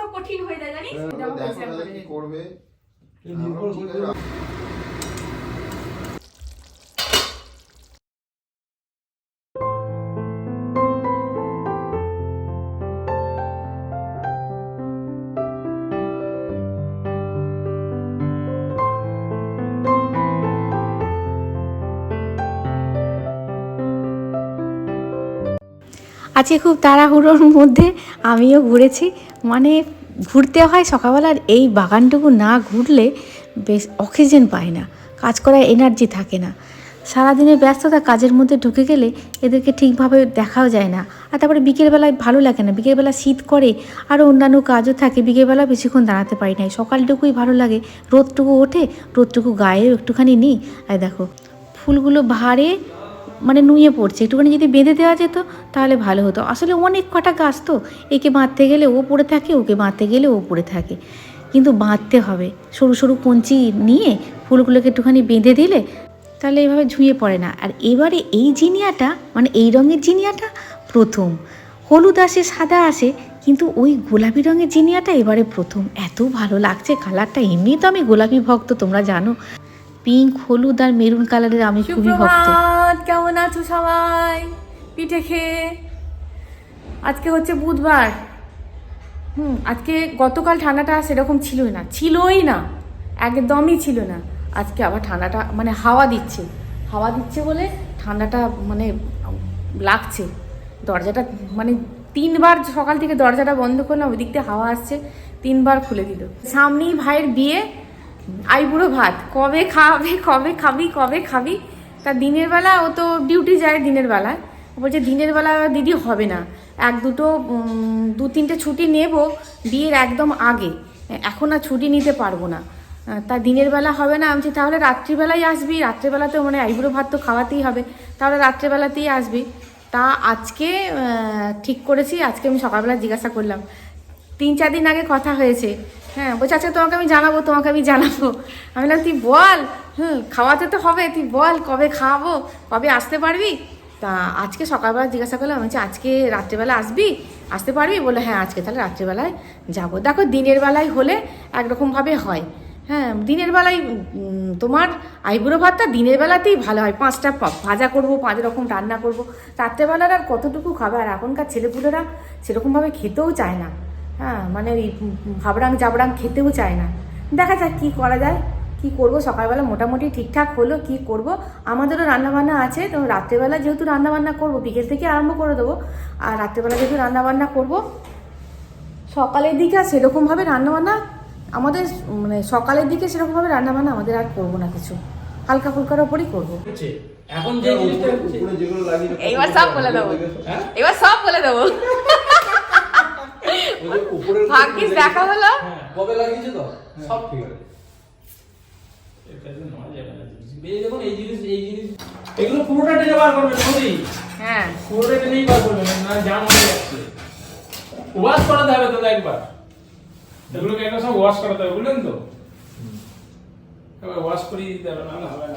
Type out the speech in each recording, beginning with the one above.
তো কঠিন হয়ে যায় জানিস? আমার দেখো কি করবে। আজকে খুব তাড়াহুড়োর মধ্যে আমিও ঘুরেছি। মানে ঘুরতে হয় সকালবেলার এই বাগানটুকু না ঘুরলে বেশ অক্সিজেন পায় না, কাজ করার এনার্জি থাকে না। সারাদিনের ব্যস্ততা কাজের মধ্যে ঢুকে গেলে এদেরকে ঠিকভাবে দেখাও যায় না। আর তারপরে বিকেলবেলায় ভালো লাগে না, বিকেলবেলা শীত করে আরও অন্যান্য কাজও থাকে, বিকেলবেলা বেশিক্ষণ দাঁড়াতে পারি না। সকালটুকুই ভালো লাগে, রোদটুকু ওঠে, রোদটুকু গায়েও একটুখানি নিই। আর দেখো, ফুলগুলো ভারে মানে নুয়ে পড়ছে। একটুখানি যদি বেঁধে দেওয়া যেত, তাহলে ভালো হতো। আসলে অনেক কটা গাছ তো, একে বাঁধতে গেলে ও পড়ে থাকে, ওকে বাঁধতে গেলে ও পড়ে থাকে। কিন্তু বাঁধতে হবে। সরু সরু কঞ্চি নিয়ে ফুলগুলোকে একটুখানি বেঁধে দিলে, তাহলে এভাবে ঝুঁয়ে পড়ে না। আর এবারে এই জিনিয়াটা মানে এই রঙের জিনিয়াটা প্রথম। হলুদ আসে, সাদা আসে, কিন্তু ওই গোলাপি রঙের জিনিয়াটা এবারে প্রথম। এত ভালো লাগছে, কালারটা এমনি তো আমি গোলাপি ভক্ত, তোমরা জানো। পিঙ্ক, হলুদ আর মেরুন কালারের আমি খুবই ভক্ত। কেমন আছো সবাই? পিঠে খেয়ে। আজকে হচ্ছে বুধবার। হুম, আজকে গতকাল ঠান্ডাটা সেরকম ছিলই না। ছিলই না। একদমই ছিল না। আজকে আবার ঠান্ডাটা মানে হাওয়া দিচ্ছে। হাওয়া দিচ্ছে বলে ঠান্ডাটা মানে লাগছে। দরজাটা মানে তিনবার সকাল থেকে দরজাটা বন্ধ করলাম ওই দিক থেকে হাওয়া আসছে, তিনবার খুলে দিল। সামনেই ভাইয়ের বিয়ে আইবুড়ো ভাত। কবে খাবে, কবে খাবি কবে খাবি? তা দিনের বেলা ও তো ডিউটি যায় দিনের বেলায়। বলছে, দিনের বেলা দিদি হবে না। এক দুটো দু তিনটে ছুটি নেব বিয়ের একদম আগে। এখন আর ছুটি নিতে পারব না। তা দিনের বেলা হবে না। আমি তাহলে রাত্রিবেলায় আসবি। রাত্রিবেলাতে মানে আইবুড়ো ভাত তো খাওয়াতেই হবে। তাহলে রাত্রিবেলাতেই আসবি। তা আজকে ঠিক করেছি। আজকে আমি সকালবেলা জিজ্ঞাসা করলাম। তিন চার দিন আগে কথা হয়েছে। হ্যাঁ বলছে আচ্ছা তোমাকে আমি জানাব তোমাকে আমি জানাব। আমি বললাম তুই বল হুম খাওয়াতে তো হবে তুই বল কবে খাওয়াবো কবে আসতে পারবি? তা আজকে সকালবেলা জিজ্ঞাসা করলাম বলছি, আজকে রাত্রেবেলা আসবি? আসতে পারবি? বলে হ্যাঁ আজকে তাহলে রাত্রেবেলায় যাব। দেখো দিনের বেলায় হলে একরকমভাবে হয়। হ্যাঁ দিনের বেলায় তোমার আইবুড়ো ভাতটা দিনের বেলাতেই ভালো হয়। পাঁচটা ভাজা করব পাঁচ রকম রান্না করব। রাত্রেবেলার আর কতটুকু খাবে আর এখনকার ছেলেপুলেরা সেরকমভাবে খেতেও চায় না। হ্যাঁ মানে ওই ভাবরাং জাবরাং খেতেও চায় না। দেখা যাক কী করা যায় কি করব? সকালবেলা মোটামুটি ঠিকঠাক হলো কি করব? আমাদেরও রান্নাবান্না আছে তো রাত্রেবেলা যেহেতু রান্নাবান্না করব বিকেল থেকে আরম্ভ করে দেবো। আর রাত্রেবেলা যেহেতু রান্নাবান্না করব সকালের দিকে আর সেরকমভাবে রান্নাবান্না আমাদের মানে সকালের দিকে সেরকমভাবে রান্নাবান্না আমাদের আর করব না কিছু। হালকা ফুলকার ওপরই করব। এখন যে এইবার সব বলে দেবো। হ্যাঁ? এবার সব বলে দেবো। ভাগ্যিস দেখা হলো। হ্যাঁ কবে লাগিয়েছে তো? সব ঠিক আছে। এটা যে নয় যাবে না এই দেখুন এই জিনিস এই জিনিস এগুলো পুরোটা টেনে বার করবেন সরি হ্যাঁ। পুরোটা টেনেই বার করবেন না জাম হয়ে যাচ্ছে। ওয়াশ করাতে হবে তো একবার। এগুলোকে একটা সব ওয়াশ করাতে হবে বুঝলেন তো? এবার ওয়াশ করিয়ে দিতে হবে নাহলে হবে না।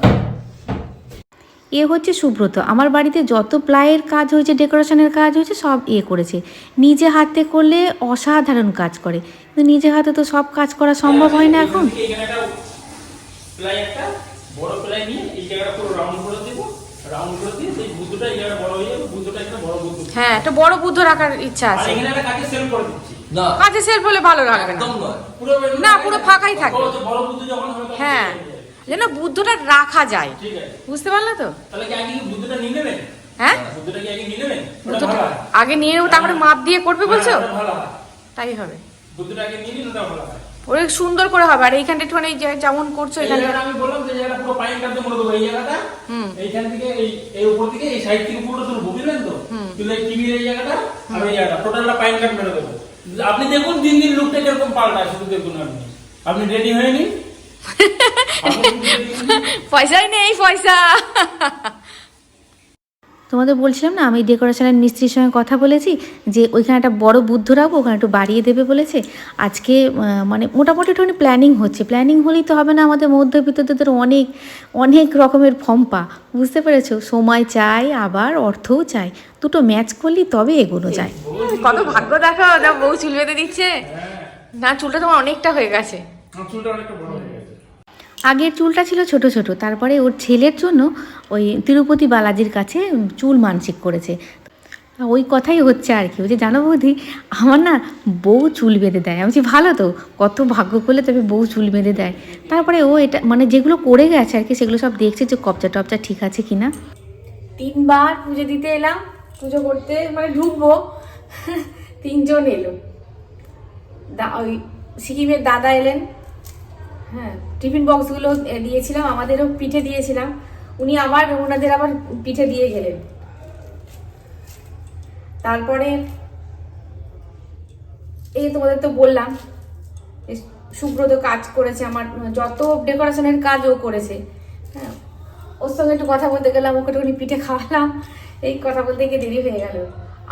এ হচ্ছে সুব্রত। আমার বাড়িতে যত প্লাইয়ের কাজ হয়েছে ডেকোরেশনের কাজ হয়েছে সব ইয়ে করেছে। নিজে হাতে করলে অসাধারণ কাজ করে। কিন্তু নিজে হাতে তো সব কাজ করা সম্ভব হয় না এখন। এখানে একটা প্লাই একটা বড় প্লাই নিয়ে এই জায়গাটা পুরো রাউন্ড করে দেব। রাউন্ড করে দিয়ে সেই বুদ্ধটা এই জায়গাটা বড় হয়ে যাবে। বুদ্ধটা একটা বড় বুদ্ধ। হ্যাঁ একটা বড় বুদ্ধ রাখার ইচ্ছা আছে। এখানে একটা কাঠের সেল করে দিচ্ছি। না। কাঁচে সেলফ হলে ভালো লাগবে না। পুরো না, পুরো ফাঁকাই থাকবে। বড় বড় বুদ্ধ যখন হ্যাঁ। যেন বুদ্ধটা রাখা যায়। বুঝতে পারলে তো? নিয়ে হ্যাঁ? বুদ্ধটা আগে নিয়ে হয়। নেব তারপরে মাপ দিয়ে করবে বলছো? হ্যাঁ, হয়। তাই হবে। হয়। ওরে সুন্দর করে হবে আর এইখানটা একটুখানি যেমন করছ এখানে আমি বললাম যে জায়গাটা পুরো পাইন কাটতে মনে দেবো এই জায়গাটা হুম। এইখান থেকে এই এই উপর থেকে এই সাইড থেকে তুলবো বুঝলেন তো? তুলে এই টিভির এই জায়গাটা আর এই জায়গাটা টোটালটা পাইন কাট মেরে দেবো। আপনি দেখুন দিন দিন লুকটা কীরকম পাল্টায় শুধু দেখুন আপনি। আপনি রেডি হয়ে নিন। পয়সাই নেই পয়সা। তোমাদের বলছিলাম না আমি ডেকোরেশনের মিস্ত্রির সঙ্গে কথা বলেছি যে ওইখানে একটা বড় বুদ্ধ রাখব ওখানে একটু বাড়িয়ে দেবে বলেছে। আজকে মানে মোটামুটি একটুখানি প্ল্যানিং হচ্ছে। প্ল্যানিং হলেই তো হবে না আমাদের মধ্যবিত্তদের অনেক অনেক রকমের ফম্পা। বুঝতে পেরেছ? সময় চাই আবার অর্থও চাই। দুটো ম্যাচ করলেই তবে এগোনো যায়। কত ভাগ্য দেখো যা বউ চুল বেঁধে দিচ্ছে। না চুলটা তোমার অনেকটা হয়ে গেছে। চুলটা অনেকটা বড় হয়ে গেছে। আগের চুলটা ছিল ছোট ছোট, তারপরে ওর ছেলের জন্য ওই তিরুপতি বালাজির কাছে চুল মানসিক করেছে। ওই কথাই হচ্ছে আর কি বলছে জানো বৌদি, আমার না বউ চুল বেঁধে দেয়। আমি বলছি, ভালো তো, কত ভাগ্য করলে তবে বউ চুল বেঁধে দেয়? তারপরে ও এটা মানে যেগুলো করে গেছে আর কি, সেগুলো সব দেখছে যে কবজা টবজা ঠিক আছে কি না তিনবার পুজো দিতে এলাম, পুজো করতে মানে ঢুকবো, তিনজন এলো। দা, ওই সিকিমের দাদা এলেন হ্যাঁ। টিফিন বক্সগুলো দিয়েছিলাম, আমাদেরও পিঠে দিয়েছিলাম। উনি আবার ওনাদের আবার পিঠে দিয়ে গেলেন। তারপরে এই তোমাদের তো বললাম সুব্রত কাজ করেছে আমার, যত ডেকোরেশনের কাজ ও করেছে। হ্যাঁ ওর সঙ্গে একটু কথা বলতে গেলাম, ওকে একটুখানি পিঠে খাওয়ালাম। এই কথা বলতে গিয়ে দেরি হয়ে গেল।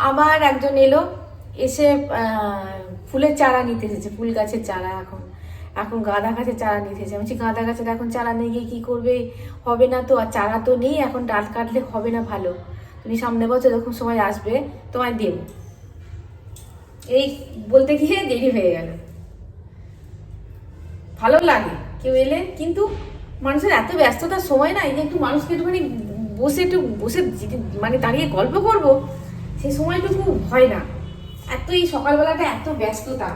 আবার একজন এলো, এসে ফুলের চারা নিতে এসেছে, ফুল গাছের চারা এখন। এখন গাঁদা গাছের চারা নিতে এসেছে। আমি বলছি গাঁদা গাছের এখন চারা নিয়ে গিয়ে কী করবে? হবে না তো, আর চারা তো নেই, এখন ডাল কাটলে হবে না ভালো। তুমি সামনে বছর যখন সময় আসবে, তোমায় দেবো। এই বলতে গিয়ে দেরি হয়ে গেল। ভালো লাগে, কেউ এলে, কিন্তু মানুষের এত ব্যস্ততার সময় নাই যে একটু মানুষকে একটুখানি বসে একটু, বসে মানে দাঁড়িয়ে গল্প করব সেই সময়টুকু হয় না। এত এই সকালবেলাটা এত ব্যস্ততা।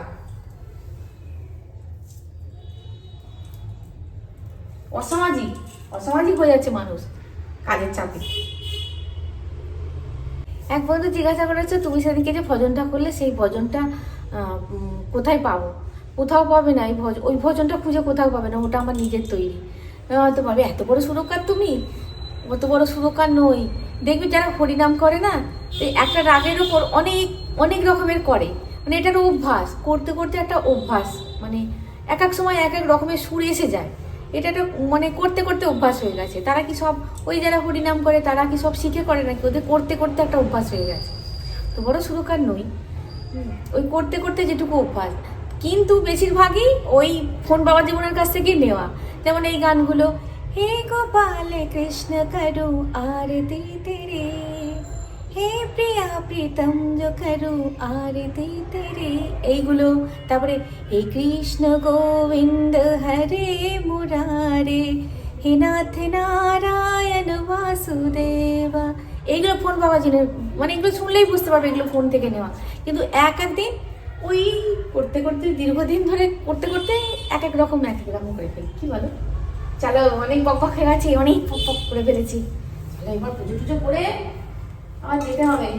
অসামাজিক অসামাজিক হয়ে যাচ্ছে মানুষ কাজের চাপে। এক বন্ধু জিজ্ঞাসা করেছে, তুমি সেদিনকে যে ভজনটা করলে, সেই ভজনটা কোথায় পাবো? কোথাও পাবে না, এই ভজ, ওই ভজনটা খুঁজে কোথাও পাবে না, ওটা আমার নিজের তৈরি। হয়তো পাবে এত বড় সুরকার তুমি? অত বড় সুরকার নই। দেখবি যারা হরিনাম করে না একটা রাগের ওপর অনেক অনেক রকমের করে। মানে এটা একটা অভ্যাস, করতে করতে একটা অভ্যাস। মানে এক এক সময় এক এক রকমের সুর এসে যায়। এটা একটা মানে করতে করতে অভ্যাস হয়ে গেছে। তারা কি সব ওই যারা হরিনাম করে, তারা কি সব শিখে করে নাকি? ওদের করতে করতে একটা অভ্যাস হয়ে গেছে। তো বড় সুরকার নই। ওই করতে করতে যেটুকু অভ্যাস। কিন্তু বেশিরভাগই ওই ফোন বাবা জীবনের কাছ থেকে নেওয়া। যেমন এই গানগুলো, হে গোপাল কৃষ্ণ করু আরতি তেরে, হে প্রিয়া প্রীতম जो করু আরতি তেরে। এইগুলো, তারপরে, হে কৃষ্ণ গোবিন্দ হরে মুরারে হে নাথ নারায়ণ বাসুদেবা এইগুলো ফোন বাবা জেনে মানে এগুলো শুনলেই বুঝতে পারবে এগুলো ফোন থেকে নেওয়া। কিন্তু এক একদিন ওই করতে করতে দীর্ঘদিন ধরে করতে করতে এক এক রকম এক এক রকম করে ফেলি। কি বলো? চলো, অনেক বক বক হয়ে গেছে, অনেক পক পক করে ফেলেছি। চলো, এবার পুজো টুজো করে আমার যেতে হবে।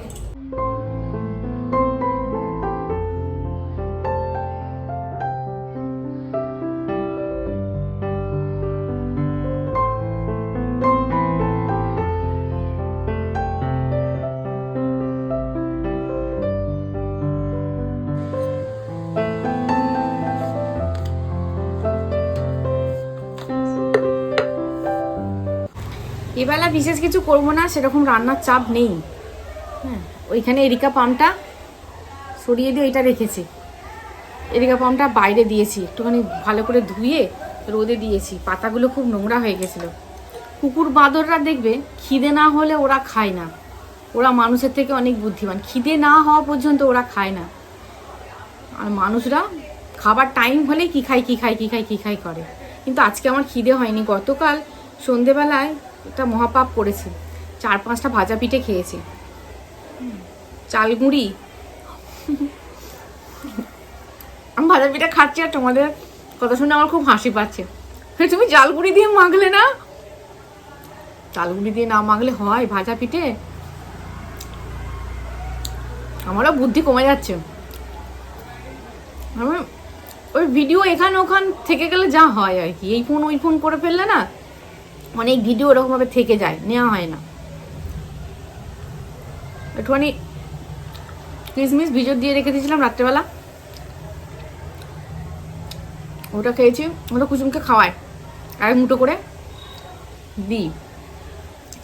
এবেলা বিশেষ কিছু করব না, সেরকম রান্নার চাপ নেই। হ্যাঁ ওইখানে এরিকা পাম্পটা সরিয়ে দিয়ে ওইটা রেখেছি। এরিকা পাম্পটা বাইরে দিয়েছি, একটুখানি ভালো করে ধুয়ে রোদে দিয়েছি। পাতাগুলো খুব নোংরা হয়ে গেছিল। কুকুর বাঁদররা দেখবে খিদে না হলে ওরা খায় না। ওরা মানুষের থেকে অনেক বুদ্ধিমান। খিদে না হওয়া পর্যন্ত ওরা খায় না। আর মানুষরা খাবার টাইম হলে কি খায় কি খায় কি খায়, কি খাই করে। কিন্তু আজকে আমার খিদে হয়নি। গতকাল সন্ধেবেলায় একটা মহাপাপ করেছি। চার পাঁচটা ভাজা পিঠে খেয়েছি। চালগুঁড়ি। আমি ভাজা পিঠে খাচ্ছি আর তোমাদের কথা শুনে আমার খুব হাসি পাচ্ছে। তুমি জালগুড়ি দিয়ে মাখলে না? চালগুড়ি দিয়ে না মাখলে হয় ভাজা পিঠে? আমারও বুদ্ধি কমে যাচ্ছে। ওই ভিডিও এখান ওখান থেকে গেলে যা হয় আর কি। এই ফোন ওই ফোন করে ফেললে না অনেক ভিডিও ওরকমভাবে থেকে যায়, নেওয়া হয় না। একটুখানি কিসমিস ভিজর দিয়ে রেখে দিয়েছিলাম রাত্রেবেলা। ওটা খেয়েছি, ওটা কুসুমকে খাওয়ায়। আর মুঠো করে দিই।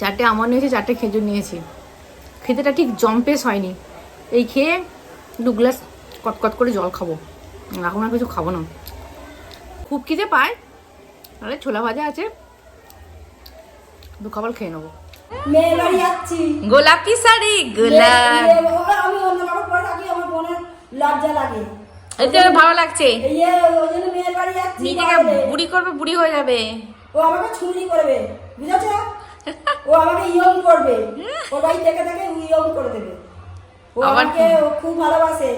চারটে আমার নিয়েছি, চারটে খেজুর নিয়েছি। খেতেটা ঠিক জম্পেস হয়নি। এই খেয়ে দু গ্লাস কটকট করে জল খাব। এখন আর কিছু খাব না। খুব খিদে পায়। তাহলে ছোলা ভাজা আছে। দু খাবার খেয়ে নেব। গোলাপি শাড়ি মেয়ে- মেয়ে- আমি অন্য কাপড় পরে থাকি আমার বোনের লজ্জা লাগে। ভালো লাগছে। নিজেকে বুড়ি করবে বুড়ি হয়ে যাবে। ও আমাকে ছুরি করবে বুঝেছ? ও আমাকে ইয়ং করবে। থেকে থেকে ইয়ং করে দেবে। ও আমাকে ও খুব ভালোবাসে।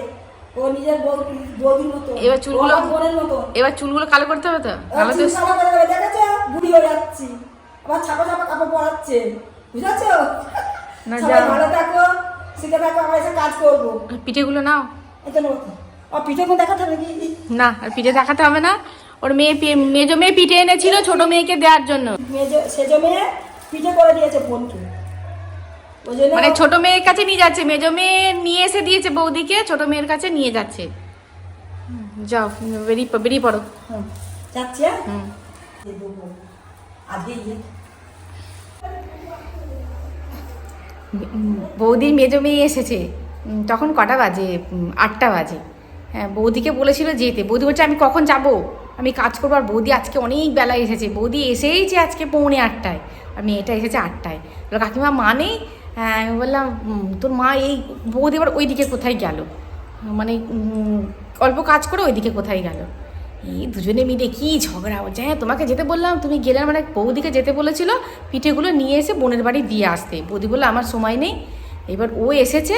ও নিজের বউ- বৌদির মতো। এবার চুলগুলো- বোনের মতো। এবার চুলগুলো কালো করতে হবে তো? করে দেবে দেখেছ? বুড়ি হয়ে যাচ্ছি। আবার ছাপা ছাপা কাপড় পরাচ্ছে বুঝেছ? না, সবাই ভালো থাকো শিখে থাকো আমরা এসে কাজ করব। পিঠেগুলো নাও। এটা নেব ও পিঠে কোন দেখাতে হবে কি না আর পিঠে দেখাতে হবে না। ওর মেয়ে মেজো মেয়ে পিঠে এনেছিল ছোট মেয়েকে দেওয়ার জন্য। মেজো সেজো মেয়ে পিঠে করে দিয়েছে বোনকে। মানে ছোট মেয়ের কাছে নিয়ে যাচ্ছে। মেজো মেয়ে নিয়ে এসে দিয়েছে বৌদিকে ছোট মেয়ের কাছে নিয়ে যাচ্ছে। যাও বেরিয়ে বেরিয়ে পড়ো। যাচ্ছি হ্যাঁ। আজকে বৌদির মেজো মেয়ে এসেছে। তখন কটা বাজে? আটটা বাজে। হ্যাঁ বৌদিকে বলেছিল যেতে। বৌদি বলছে আমি কখন যাব? আমি কাজ করব। আর বৌদি আজকে অনেক বেলায় এসেছে। বৌদি এসেইছে আজকে পৌনে আটটায়। আর মেয়েটা এসেছে আটটায়। বলল, কাকিমা মা নেই হ্যাঁ আমি বললাম তোর মা এই বৌদি এবার ওইদিকে কোথায় গেল? মানে অল্প কাজ করে ওইদিকে কোথায় গেল? এই দুজনে মিলে কি ঝগড়া? হচ্ছে হ্যাঁ তোমাকে যেতে বললাম, তুমি গেলে মানে বৌদিকে যেতে বলেছিল, পিঠেগুলো নিয়ে এসে বোনের বাড়ি দিয়ে আসতে। বৌদি বলল, আমার সময় নেই। এবার ও এসেছে,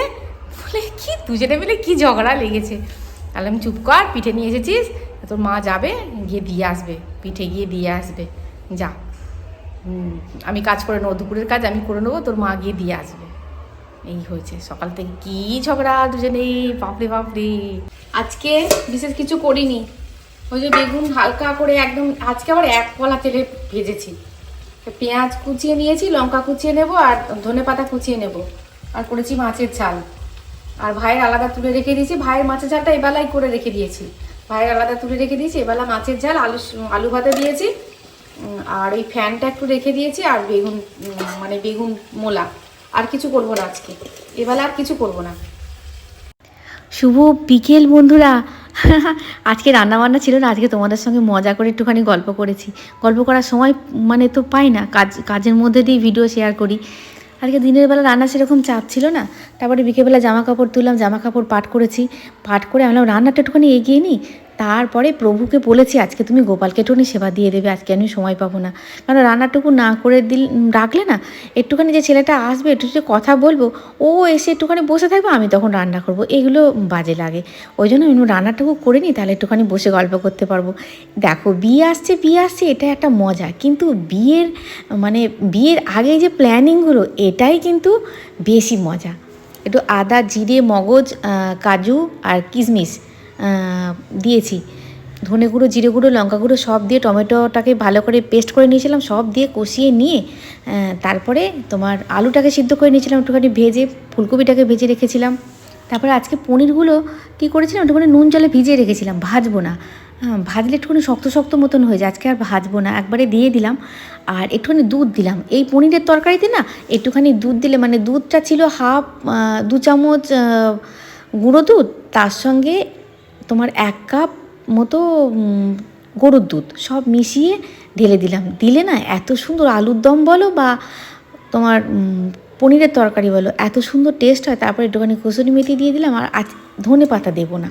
বলে, কি, দুজনে মিলে কি ঝগড়া লেগেছে? তাহলে আমি চুপ কর, পিঠে নিয়ে এসেছিস, তোর মা যাবে, গিয়ে দিয়ে আসবে, পিঠে গিয়ে দিয়ে আসবে, যা। আমি কাজ করে নেব, দুপুরের কাজ আমি করে নেব, তোর মা গিয়ে দিয়ে আসবে। এই হয়েছে, সকাল থেকে কি ঝগড়া, দুজনেই, বাপরে বাপরে। আজকে বিশেষ কিছু করিনি। ওই যে বেগুন হালকা করে একদম, আজকে আবার এক কলা তেলে ভেজেছি। পেঁয়াজ কুচিয়ে নিয়েছি, লঙ্কা কুচিয়ে নেব আর ধনে পাতা কুচিয়ে নেব। আর করেছি মাছের ঝাল। আর ভাইয়ের আলাদা তুলে রেখে দিয়েছি। ভাইয়ের মাছের ঝালটা এবেলাই করে রেখে দিয়েছি। ভাইয়ের আলাদা তুলে রেখে দিয়েছি, এবেলা মাছের ঝাল, আলু আলু ভাতে দিয়েছি। আর ওই ফ্যানটা একটু রেখে দিয়েছি আর বেগুন মানে বেগুন মোলা। আর কিছু করব না আজকে। এবেলা আর কিছু করব না। শুভ বিকেল বন্ধুরা। আজকে রান্নাবান্না ছিল না, আজকে তোমাদের সঙ্গে মজা করে একটুখানি গল্প করেছি। গল্প করার সময় মানে তো পাই না, কাজ, কাজের মধ্যে দিয়ে ভিডিও শেয়ার করি। আজকে দিনের বেলা রান্না সেরকম চাপ ছিল না, তারপরে বিকেলবেলা জামা কাপড় তুললাম জামা কাপড় পাট করেছি। পাট করে আমি রান্নাটা একটুখানি এগিয়ে নিই তারপরে প্রভুকে বলেছি, আজকে তুমি গোপালকে একটুখানি সেবা দিয়ে দেবে, আজকে আমি সময় পাবো না। কারণ রান্নাটুকু না করে দিল, রাখলে না, একটুখানি যে ছেলেটা আসবে, একটু যে কথা বলব, ও এসে একটুখানি বসে থাকবে, আমি তখন রান্না করব। এগুলো বাজে লাগে। ওই জন্য আমি রান্নাটুকু করে নিই, তাহলে একটুখানি বসে গল্প করতে পারব। দেখো, বিয়ে আসছে বিয়ে আসছে, এটা একটা মজা, কিন্তু বিয়ের মানে বিয়ের আগে যে প্ল্যানিংগুলো এটাই কিন্তু বেশি মজা। একটু আদা, জিরে, মগজ কাজু আর কিশমিশ দিয়েছি। ধনে গুঁড়ো, জিরে গুঁড়ো, লঙ্কা গুঁড়ো সব দিয়ে টমেটোটাকে ভালো করে পেস্ট করে নিয়েছিলাম, সব দিয়ে কষিয়ে নিয়ে তারপরে তোমার আলুটাকে সিদ্ধ করে নিয়েছিলাম, একটুখানি ভেজে, ফুলকপিটাকে ভেজে রেখেছিলাম। তারপরে আজকে পনিরগুলো কী করেছিলাম, একটুখানি নুন জলে ভিজিয়ে রেখেছিলাম, ভাজবো না। ভাজলে একটুখানি শক্ত শক্ত মতন হয়ে যায়, আজকে আর ভাজবো না, একবারে দিয়ে দিলাম। আর একটুখানি দুধ দিলাম, এই পনিরের তরকারিতে না একটুখানি দুধ দিলে মানে দুধটা ছিল হাফ দু চামচ গুঁড়ো দুধ, তার সঙ্গে তোমার এক কাপ মতো গরুর দুধ সব মিশিয়ে ঢেলে দিলাম। দিলে না এত সুন্দর আলুর দম বলো বা তোমার পনিরের তরকারি বলো, এত সুন্দর টেস্ট হয়। তারপরে একটুখানি কসুরি মেথি দিয়ে দিলাম আর আজ ধনে পাতা দেবো না।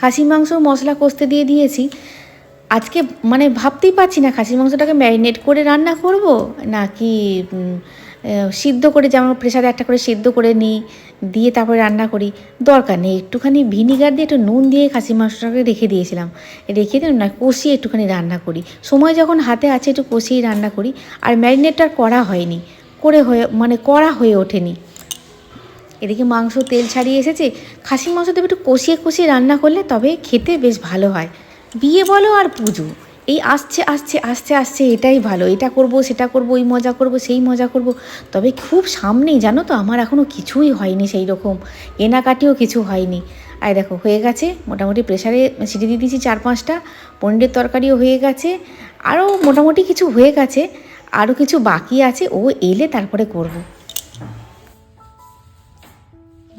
খাসি মাংস মশলা কষতে দিয়ে দিয়েছি। আজকে মানে ভাবতেই পারছি না খাসির মাংসটাকে ম্যারিনেট করে রান্না করব নাকি সিদ্ধ করে যেমন প্রেশারে একটা করে সিদ্ধ করে নিই, দিয়ে তারপরে রান্না করি। দরকার নেই, একটুখানি ভিনিগার দিয়ে একটু নুন দিয়ে খাসি মাংসটাকে রেখে দিয়েছিলাম। রেখে দিয়ে না, কষিয়ে একটুখানি রান্না করি। সময় যখন হাতে আছে একটু কষিয়েই রান্না করি, আর ম্যারিনেটটা করা হয়নি, করে হয়ে মানে করা হয়ে ওঠেনি। এদিকে মাংস তেল ছাড়িয়ে এসেছে খাসির মাংস দেবে একটু কষিয়ে কষিয়ে রান্না করলে তবে খেতে বেশ ভালো হয়। বিয়ে বলো আর পুজো। এই আসছে আসছে আসছে আসছে এটাই ভালো। এটা করব সেটা করব এই মজা করব সেই মজা করব। তবে খুব সামনেই জানো তো আমার এখনও কিছুই হয়নি সেই রকম কেনাকাটিও কিছু হয়নি। আর দেখো হয়ে গেছে মোটামুটি প্রেশারে সিটি দিয়ে দিয়েছি চার পাঁচটা। পনিরের তরকারিও হয়ে গেছে। আরও মোটামুটি কিছু হয়ে গেছে। আরও কিছু বাকি আছে ও এলে তারপরে করব।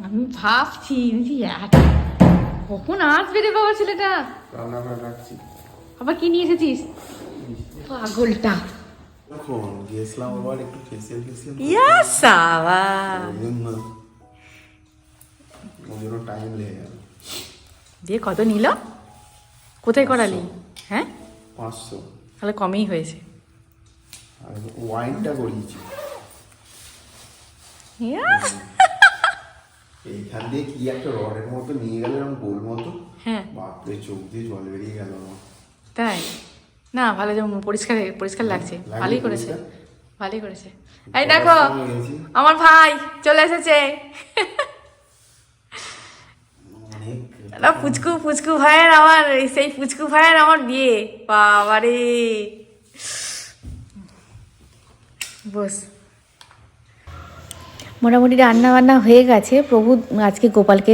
আমি ভাবছি কখন আসবে রে বাবা ছেলেটা? রান্না করে রাখছি। আবার কি নিয়ে এসেছিস? পাগলটা। গিয়েছিলাম আবার একটু ফেসিয়াল ফেসিয়াল ইয়া সাবা। টাইম লেগে গেল। দিয়ে কত নিল? কোথায় করালি? হ্যাঁ? পাঁচশো। তাহলে কমেই হয়েছে। আর ওয়াইনটা করিয়েছি এইখান দিয়ে কি একটা রডের মতো নিয়ে গেল এরকম গোল মতো? হ্যাঁ। বাপরে চোখ দিয়ে জল বেরিয়ে গেল আমার। তাই? না ভালো যেমন পরিষ্কার পরিষ্কার লাগছে। ভালোই করেছে। ভালোই করেছে। এই দেখো আমার ভাই চলে এসেছে। না পুচকু পুচকু ভাইয়ের আমার এই সেই পুচকু ভাইয়ের আমার বিয়ে। বাবারে। বস। মোটামুটি রান্না বান্না হয়ে গেছে। প্রভু আজকে গোপালকে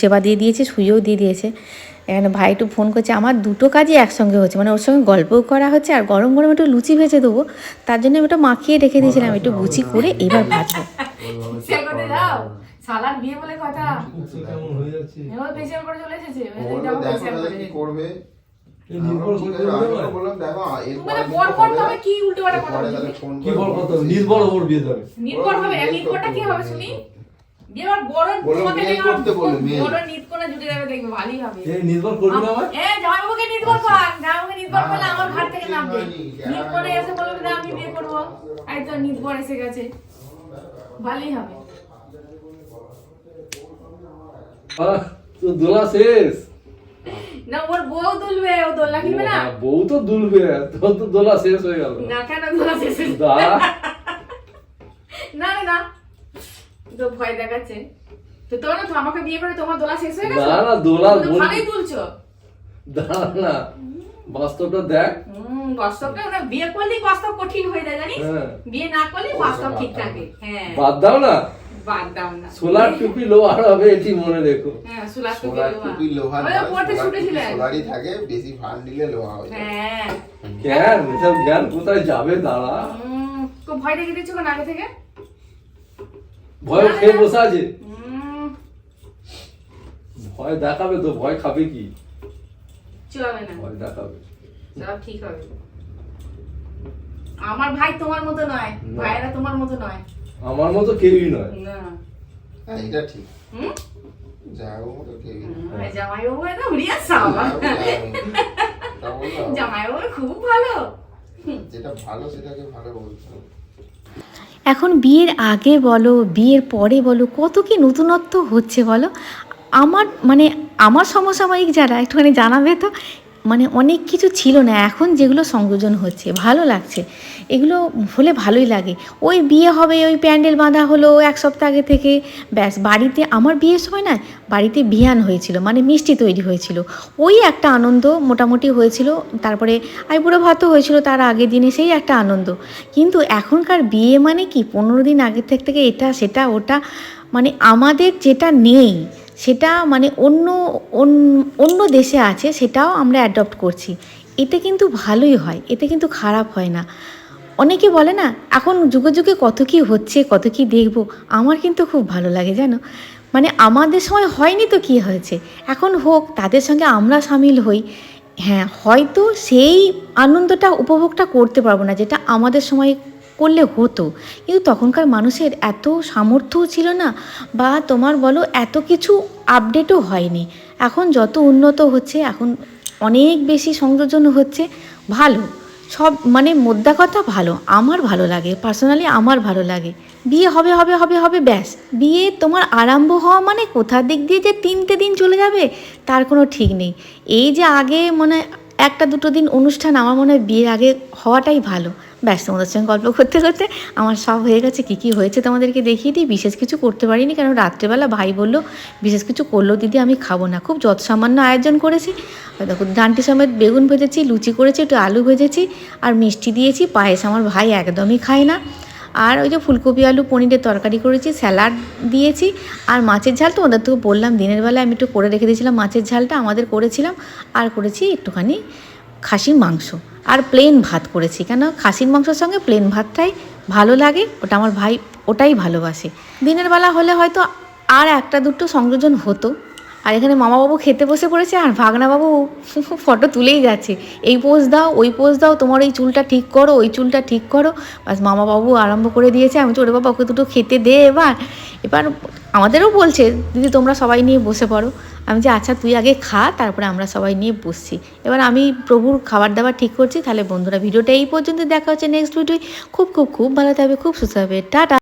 সেবা দিয়ে দিয়েছে শুয়েও দিয়ে দিয়েছে। এখানে ভাই একটু ফোন করছে। আমার দুটো কাজই একসঙ্গে হচ্ছে। মানে ওর সঙ্গে গল্পও করা হচ্ছে আর গরম গরম একটু লুচি ভেজে দেবো। তার জন্য আমি ওটা মাখিয়ে রেখে দিয়েছিলাম একটু গুচি করে এবার ভাজবো। সালার বিয়ে বলে কথা। হয়ে এবার করে চলে এসেছে। করবে? নির্ভর ঠিক করে আছে, দেবে আমি না? তো বললাম দেখো এরপরে তুমি বর বর তবে কি উল্টো পাল্টা কথা এরপরে বলছো? তাহলে ফোন কি করে বল কথা বলছি। নিজ বড় ওর বিয়ে দেবে নির্ভর হবে নির্ভরটা কি হবে শুনি? বিয়ে আবার বড় বলো, তোমাকে মেয়ে নিয়ে করতে বলো, মেয়ে। বড় নিত কোনা জুটে যাবে দেখবে ভালোই হবে। এই নির্ভর করবি না আমার এ জামাইবাবুকে নির্ভর কর জামাইবাবুকে নির্ভর করলে আমার ঘাট থেকে নামবে না, এসে বলবে যে আমি বিয়ে করব। এই তো নির্ভর এসে গেছে। ভালোই হবে। আহ, দোলা শেষ। না ওর বউ তুলবে ও দোলনা কিনবে না? বউ তো দুলবে তোর তো দোলা শেষ হয়ে গেল। না কেন দোলা শেষ হয়ে- না না তো ভয় দেখাচ্ছে। তো তোর না তো আমাকে বিয়ে করে তোমার দোলা শেষ হয়ে গেছে? না, না, দোলা ভালোই দাঁড়া না। বাস্তবটা দেখ। বাস্তবটা বিয়ে করলেই বাস্তব কঠিন হয়ে যায় জানিস? হ্যাঁ। বিয়ে না করলে বাস্তব ঠিক থাকে। হ্যাঁ। বাদ দাও না। বাদ দাও না। সোলার টুপি লোহার হবে এটি মনে রেখো। হ্যাঁ সোলার টুপি লোহার। ওই পড়তে সোলার সোলারই থাকে বেশি ফান দিলে লোহা হয়ে হ্যাঁ। জ্ঞান এসব জ্ঞান কোথায় যাবে? দাঁড়া। খুব ভয় দেখে দিচ্ছ কেন আগে থেকে? ভয় খেয়ে বসে আছে? ভয় দেখাবে তো ভয় খাবে কি? চলবে না। ভয় দেখাবে। সব ঠিক হবে। আমার ভাই তোমার মতো নয় ভাইরা তোমার মতো নয়। আমার মতো কেউই নয়। না। হ্যাঁ এটা ঠিক। হুম? যা হোক মতো কেউই না। হুম, জামাইবাবু একদম উড়িয়া সাবা যা হোক, যা হোক। তা বললাম, জামাইবাবু খুব ভালো। যেটা ভালো সেটাকে ভালো হবে এখন বিয়ের আগে বলো বিয়ের পরে বলো কত কি নতুনত্ব হচ্ছে বলো? আমার মানে আমার সমসাময়িক যারা একটুখানি জানাবে তো মানে অনেক কিছু ছিল না, এখন যেগুলো সংযোজন হচ্ছে, ভালো লাগছে। এগুলো হলে ভালোই লাগে। ওই বিয়ে হবে, ওই প্যান্ডেল বাঁধা হলো এক সপ্তাহ আগে থেকে, ব্যাস। বাড়িতে, আমার বিয়ের সময় না, বাড়িতে বিয়ান হয়েছিল মানে মিষ্টি তৈরি হয়েছিল। ওই একটা আনন্দ মোটামুটি হয়েছিল, তারপরে আইবুড়ো ভাতও হয়েছিল, তার আগের দিনে সেই একটা আনন্দ। কিন্তু এখনকার বিয়ে মানে কি? পনেরো দিন আগের থেকে এটা, সেটা, ওটা মানে আমাদের যেটা নেই সেটা মানে অন্য, অন- অন্য দেশে আছে, সেটাও আমরা অ্যাডপ্ট করছি। এতে কিন্তু ভালোই হয়, এতে কিন্তু খারাপ হয় না। অনেকে বলে না, এখন যুগে যুগে কত কি হচ্ছে, কত কি দেখব, আমার কিন্তু খুব ভালো লাগে, জানো? মানে আমাদের সময় হয়নি তো কি হয়েছে। এখন হোক, তাদের সঙ্গে আমরা সামিল হই। হ্যাঁ হয়তো সেই আনন্দটা, উপভোগটা করতে পারব না, যেটা আমাদের সময় করলে হতো। কিন্তু তখনকার মানুষের এত সামর্থ্যও ছিল না বা তোমার বলো এত কিছু আপডেটও হয়নি। এখন যত উন্নত হচ্ছে, এখন অনেক বেশি সংযোজন হচ্ছে, ভালো। সব মানে মোদ্দা কথা ভালো, আমার ভালো লাগে পার্সোনালি আমার ভালো লাগে। বিয়ে হবে হবে হবে হবে, ব্যাস। বিয়ে তোমার আরম্ভ হওয়া মানে কোথার দিক দিয়ে যে তিনটে দিন চলে যাবে, তার কোনো ঠিক নেই। এই যে আগে মনে একটা দুটো দিন অনুষ্ঠান, আমার মনে হয় বিয়ের আগে হওয়াটাই ভালো। ব্যাস, তোমাদের সঙ্গে গল্প করতে করতে আমার সব হয়ে গেছে। কী কী হয়েছে তোমাদেরকে দেখিয়ে দিই। বিশেষ কিছু করতে পারিনি, কারণ রাত্রেবেলা ভাই বলল, বিশেষ কিছু করল দিদি, আমি খাব না। খুব যত সামান্য আয়োজন করেছি। দেখো, ডান্টি সমেত বেগুন ভেজেছি, লুচি করেছি, একটু আলু ভেজেছি, আর মিষ্টি দিয়েছি। পায়েস আমার ভাই একদমই খায় না। আর ওই যে ফুলকপি, আলু, পনিরের তরকারি করেছি, স্যালাড দিয়েছি। আর মাছের ঝাল তো ওদের তো বললাম, দিনের বেলা আমি একটু করে রেখে দিয়েছিলাম মাছের ঝালটা, আমাদের করেছিলাম। আর করেছি একটুখানি খাসির মাংস। আর প্লেন ভাত করেছি। কেন? খাসির মাংসের সঙ্গে প্লেন ভাতটাই ভালো লাগে, ওটা আমার ভাই ওটাই ভালোবাসে। দিনের বেলা হলে হয়তো আর একটা দুটো সংযোজন হতো। আর এখানে মামাবাবু খেতে বসে পড়েছে আর ভাগনাবাবু ফটো তুলেই যাচ্ছে। এই পোজ দাও, ওই পোজ দাও, তোমার এই চুলটা ঠিক করো, ওই চুলটা ঠিক করো। বাস মামাবাবু আরম্ভ করে দিয়েছে। আমি তো বাবা, ওকে দুটো খেতে দে এবার। এবার আমাদেরও বলছে, দিদি, তোমরা সবাই নিয়ে বসে পড়ো। আমি যে আচ্ছা তুই আগে খা, তারপরে আমরা সবাই নিয়ে বসছি। এবার আমি প্রভুর খাবার দাবার ঠিক করছি। তাহলে বন্ধুরা, ভিডিওটা এই পর্যন্ত দেখা হচ্ছে নেক্সট ভিডিও খুব খুব খুব ভালো থাকবে, খুব সুস্থ হবে টাটা।